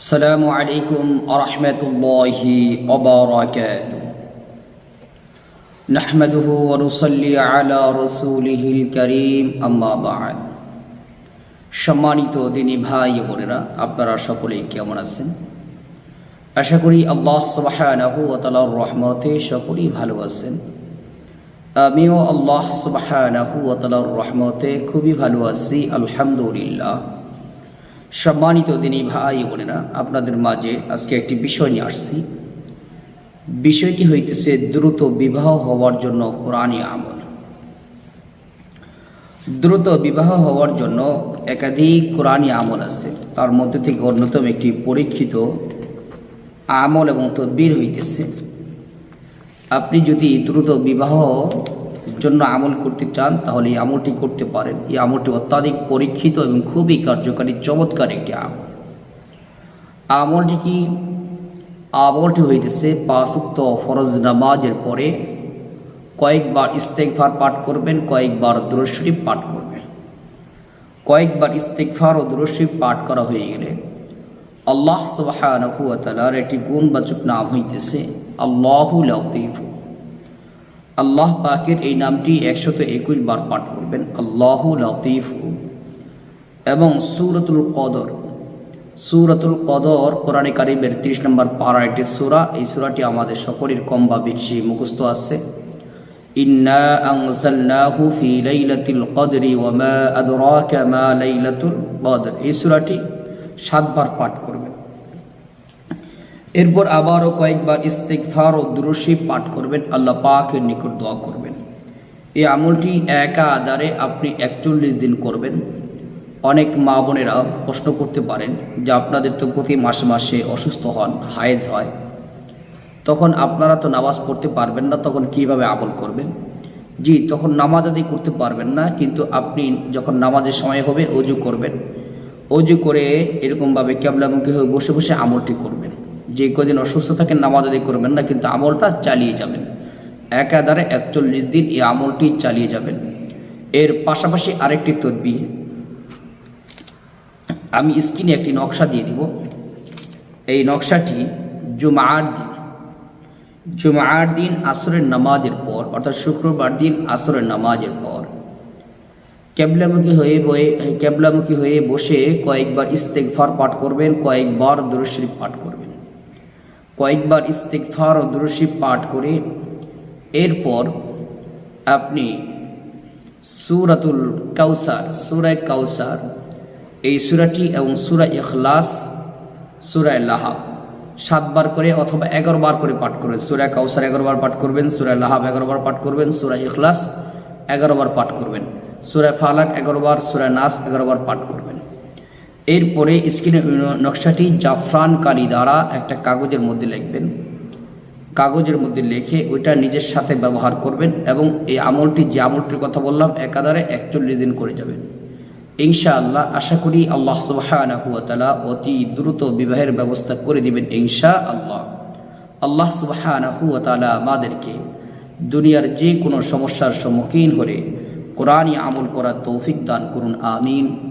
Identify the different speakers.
Speaker 1: السلام عليكم ورحمة الله وبركاته نحمده ونصلي على رسوله الكريم أما بعد সম্মানিত দিনী ভাই ও বোনেরা আপনারা সকলেই কেমন আছেন আশা করি আল্লাহ সুবহানাহু ওয়া তাআলার রহমতে সকলেই ভালো আছেন আমিও আল্লাহ সুবহানাহু ওয়া তাআলার রহমতে খুবই ভালো আছি আলহামদুলিল্লাহ সম্মানিত দিনী ভাই বোনেরা, আপনাদের মাঝে আজকে একটি বিষয় নিয়ে আসছি। বিষয়টি হইতেছে দ্রুত বিবাহ হওয়ার জন্য কোরআনী আমল। দ্রুত বিবাহ হওয়ার জন্য একাধিক কোরআনী আমল আছে। তার মধ্যে থেকে অন্যতম একটি পরীক্ষিত আমল এবং তদবির হইতেছে। আপনি যদি দ্রুত বিবাহ জন্য আমল করতে চান, তাহলে এই আমলটি করতে পারেন। এই আমলটি অত্যাধিক পরীক্ষিত এবং খুবই কার্যকারী, চমৎকার একটি আমল। আমলটি কি? আমলটি হইতেছে পাঁচুক্ত ফরজ নামাজের পরে কয়েকবার ইস্তেকফার পাঠ করবেন, কয়েকবার দুরশরীফ পাঠ করবেন। কয়েকবার ইস্তেকফার ও দুরশরীফ পাঠ করা হয়ে গেলে আল্লাহ তালার একটি গুণবাচক নাম হইতেছে আল্লাহু লতিফু। আল্লাহ পাকের এই নামটি একশত একুশ বার পাঠ করবেন। আল্লাহ লতিফু। এবং সুরতুল কদর। সুরতুল কদর কোরআনে কারিমের তিরিশ নম্বর পাড়া একটি সুরা। এই সুরাটি আমাদের সকলের কম বা বেশি মুখস্থ আছে। ফি এই সূরাটি সাতবার পাঠ করবেন। এরপর আবারও কয়েকবার ইস্তেগফার ও দুরুশি পাঠ করবেন, আল্লাহ পাকের নিকট দোয়া করবেন। এই আমলটি একা আধারে আপনি একচল্লিশ দিন করবেন। অনেক মা বোনেরা প্রশ্ন করতে পারেন যে আপনাদের তো প্রতি মাসে মাসে অসুস্থ হন, হায়েজ হয়। তখন আপনারা তো নামাজ পড়তে পারবেন না, তখন কীভাবে আমল করবেন? জি, তখন নামাজ আদি করতে পারবেন না, কিন্তু আপনি যখন নামাজের সময় হবে, অজু করবেন। অজু করে এরকমভাবে ক্যাবলামুখী হয়ে বসে বসে আমলটি করবেন। যে কদিন অসুস্থ থাকেন, নামাজ আদি করবেন না, কিন্তু আমলটা চালিয়ে যাবেন। একাধারে একচল্লিশ দিন এই আমলটি চালিয়ে যাবেন। এর পাশাপাশি আরেকটি তদবি আমি স্ক্রিনে একটি নকশা দিয়ে দিব। এই নকশাটি জুমার দিন। জুমার দিন আসরের নামাজের পর, অর্থাৎ শুক্রবার দিন আসরের নামাজের পর ক্যাবলামুখী হয়ে বয়ে ক্যাবলামুখী হয়ে বসে কয়েকবার ইস্তেকফার পাঠ করবেন, কয়েকবার দুরশরীফ পাঠ করবেন। কয়েকবার ইস্তেকফার ও দুরশরীফ পাঠ করে এরপর আপনি সুরাতুল কাউসার, সুরায় কাউসার, এই সুরাটি এবং সুরা ইখলাস, সুরায় লাহাব সাতবার করে অথবা বার করে পাঠ করবেন। সুরা কাউসার বার পাঠ করবেন সুরা লাহাব বার পাঠ করবেন সুরা ইখলাস বার পাঠ করবেন সুরা ফালাক বার সুরা নাস বার পাঠ করবেন। এরপরে স্ক্রিনে নকশাটি জাফরান কালি দ্বারা একটা কাগজের মধ্যে লিখবেন। কাগজের মধ্যে লিখে ওইটা নিজের সাথে ব্যবহার করবেন এবং এই আমলটি যে আমলটির কথা বললাম, একাধারে একচল্লিশ দিন করে যাবেন ইনশাআল্লাহ, আশা করি আল্লাহ সুবাহানহুয়াতালা অতি দ্রুত বিবাহের ব্যবস্থা করে দিবেন ইনশা আল্লাহ আল্লাহ সুবাহানহুয়াতালা আমাদেরকে দুনিয়ার যে কোনো সমস্যার সম্মুখীন হলে কোরআনই আমল করার তৌফিক দান করুন, আমিন।